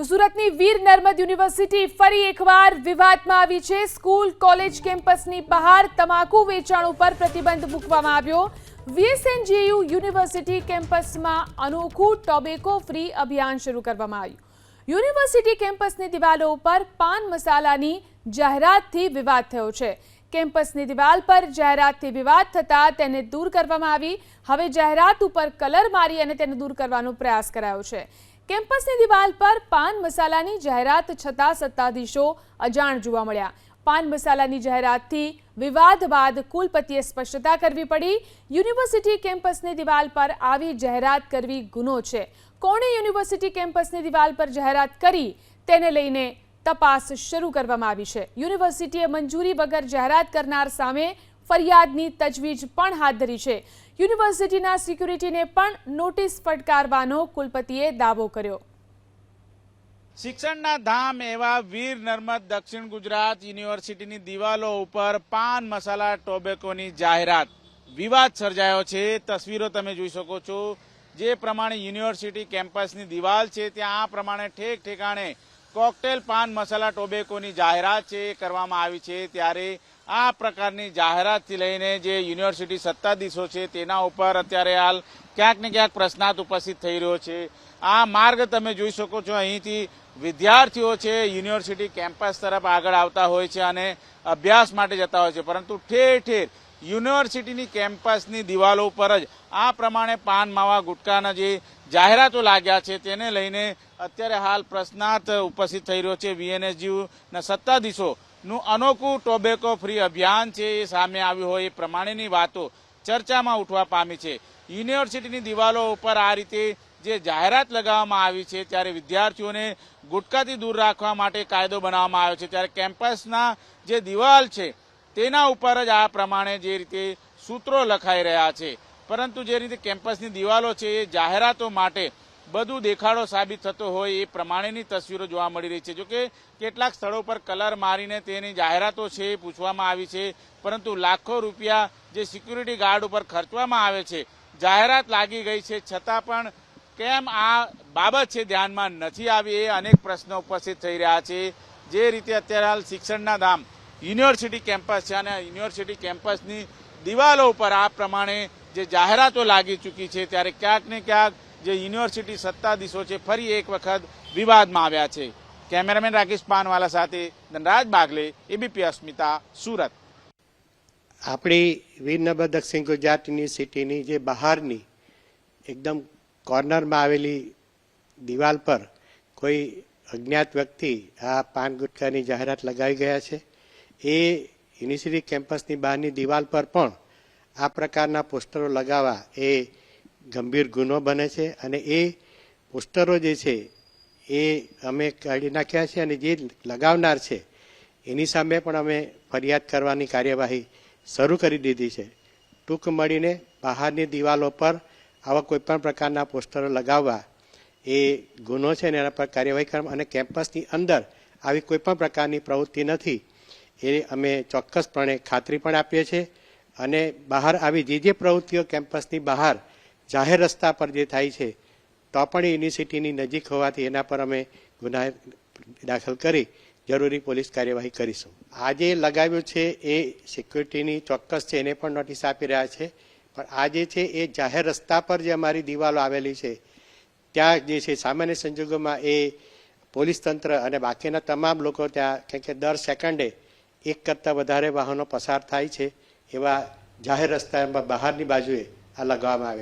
તો સુરતની વીર નર્મદ યુનિવર્સિટી ફરી એકવાર વિવાદમાં આવી છે. સ્કૂલ, કોલેજ, કેમ્પસની બહાર તમાકુ વેચાણ ઉપર પ્રતિબંધ મૂકવામાં આવ્યો. વીએસએનજીયુ યુનિવર્સિટી કેમ્પસમાં અનોખું ટોબેકો ફ્રી અભિયાન શરૂ કરવામાં આવ્યું. યુનિવર્સિટી કેમ્પસની દિવાલો ઉપર પાન મસાલાની જાહેરાતથી વિવાદ થયો છે. કેમ્પસની દિવાલ પર જાહેરાતથી વિવાદ થતાં તેને દૂર કરવામાં આવી. હવે જાહેરાત ઉપર કલર મારી અને તેને દૂર કરવાનો પ્રયાસ કરાયો છે. કેમ્પસની દિવાલ પર પાન મસાલાની જાહેરાત છતાં સત્તાધીશો અજાણ જોવા મળ્યા. પાન મસાલાની જાહેરાતથી વિવાદ બાદ કુલપતિએ સ્પષ્ટતા કરવી પડી. યુનિવર્સિટી કેમ્પસની દિવાલ પર આવી જાહેરાત કરવી ગુનો છે. કોણે યુનિવર્સિટી કેમ્પસની દિવાલ પર જાહેરાત કરી તેને લઈને તપાસ શરૂ કરવામાં આવી છે. યુનિવર્સિટીએ મંજૂરી વગર જાહેરાત કરનાર સામે ફરિયાદની તજવીજ પણ હાથ ધરી છે. યુનિવર્સિટીના સિક્યુરિટીને પણ નોટિસ ફટકારવાનો કુલપતિએ દાવો કર્યો. શિક્ષણના ધામ એવા વીર નર્મદ દક્ષિણ ગુજરાત યુનિવર્સિટીની દિવાલો ઉપર પાન મસાલા ટોબેકોની જાહેરાત. વિવાદ સર્જાયો છે. તસવીરો તમે જોઈ શકો છો. જે પ્રમાણે યુનિવર્સિટી કેમ્પસની દિવાલ છે, ત્યાં આ પ્રમાણે ઠેક ઠેકાણે કોકટેલ પાન મસાલા ટોબેકોની જાહેરાત છે, એ કરવામાં આવી છે. ત્યારે આ પ્રકારની જાહેરાતથી લઈને જે યુનિવર્સિટી સત્તાધીશો છે, તેના ઉપર અત્યારે હાલ ક્યાંક ને ક્યાંક પ્રશ્નાર્થ ઉપસ્થિત થઈ રહ્યો છે. આ માર્ગ તમે જોઈ શકો છો, અહીંથી વિદ્યાર્થીઓ છે, યુનિવર્સિટી કેમ્પસ તરફ આગળ આવતા હોય છે અને અભ્યાસ માટે જતા હોય છે. પરંતુ ઠેર ઠેર યુનિવર્સિટીની કેમ્પસની દિવાલો ઉપર જ આ પ્રમાણે પાન, માવા, ગુટકાના જે જાહેરાતો લાગ્યા છે તેને લઈને અત્યારે હાલ પ્રશ્નાર્થ ઉપસ્થિત થઈ રહ્યો છે વીએનએસયુ ના સત્તાધીશો અનોખું ટોબેકો ફ્રી અભિયાન છે એ સામે આવ્યું હોય એ પ્રમાણેની વાતો ચર્ચામાં ઉઠવા પામી છે. યુનિવર્સિટીની દિવાલો ઉપર આ રીતે જે જાહેરાત લગાવવામાં આવી છે ત્યારે વિદ્યાર્થીઓને ગુટકાથી દૂર રાખવા માટે કાયદો બનાવવામાં આવ્યો છે. ત્યારે કેમ્પસના જે દિવાલ છે તેના ઉપર જ આ પ્રમાણે જે રીતે સૂત્રો લખાઈ રહ્યા છે. પરંતુ જે રીતે કેમ્પસની દિવાલો છે, એ જાહેરાતો માટે બધું દેખાડો સાબિત થતો હોય, એ પ્રમાણેની તસવીરો જોવા મળી રહી છે. જોકે કેટલાક સ્થળો પર કલર મારીને તેની જાહેરાતો છે એ પૂછવામાં આવી છે. પરંતુ લાખો રૂપિયા જે સિક્યુરિટી ગાર્ડ ઉપર ખર્ચવામાં આવે છે, જાહેરાત લાગી ગઈ છે. છતાં પણ કેમ આ બાબત છે ધ્યાનમાં નથી આવી એ અનેક પ્રશ્નો ઉપસ્થિત થઈ રહ્યા છે. જે રીતે અત્યારે હાલ શિક્ષણના ધામ યુનિવર્સિટી કેમ્પસ છે અને યુનિવર્સિટી કેમ્પસની દિવાલો ઉપર આ પ્રમાણે જે જાહેરાતો લાગી ચૂકી છે, ત્યારે ક્યાંક ને ક્યાંક જે યુનિવર્સિટી સત્તાધીશો છે, ફરી એક વખત વિવાદમાં આવ્યા છે. કેમેરામેન રાકેશ પાનવાલા સાથે ધનરાજ બાગલે એબીપી અસ્મિતા, સુરત. આપણી વીરનગર દક્ષિણ ગુજરાત યુનિવર્સિટીની જે બહારની એકદમ કોર્નરમાં આવેલી દિવાલ પર કોઈ અજ્ઞાત વ્યક્તિ આ પાન ગુટકાની જાહેરાત લગાવી ગયા છે. એ યુનિવર્સિટી કેમ્પસની બહારની દિવાલ પર પણ આ પ્રકારના પોસ્ટરો લગાવવા એ ગંભીર ગુનો બને છે અને એ પોસ્ટરો જે છે એ અમે કાઢી નાખ્યા છે અને જે લગાવનાર છે, એની સામે પણ અમે ફરિયાદ કરવાની કાર્યવાહી શરૂ કરી દીધી છે. ટૂંક મળીને બહારની દિવાલો પર આવા કોઈ પણ પ્રકારના પોસ્ટરો લગાવવા એ ગુનો છે અને એના પર કાર્યવાહી કરવા અને કેમ્પસની અંદર આવી કોઈપણ પ્રકારની પ્રવૃત્તિ નથી, એ અમે ચોક્કસપણે ખાતરી પણ આપીએ છીએ. અને બહાર આવી જે જે પ્રવૃત્તિઓ કેમ્પસની બહાર જાહેર રસ્તા પર જે થાય છે, તો પણ યુનિવર્સિટીની નજીક હોવાથી એના પર અમે ગુના દાખલ કરી જરૂરી પોલીસ કાર્યવાહી કરીશું. આજે લગાવ્યું છે એ સિક્યુરિટીની ચોક્કસ છે, એને પણ નોટિસ આપી રહ્યા છે. પણ આ જે છે એ જાહેર રસ્તા પર જે અમારી દિવાલો આવેલી છે, ત્યાં જે છે સામાન્ય સંજોગોમાં એ પોલીસ તંત્ર અને બાકીના તમામ લોકો ત્યાં કેમ કે દર સેકન્ડે એક કરતાં વધારે વાહનો પસાર થાય છે. એવા જાહેર રસ્તામાં બહારની બાજુએ આ લગાવવામાં આવે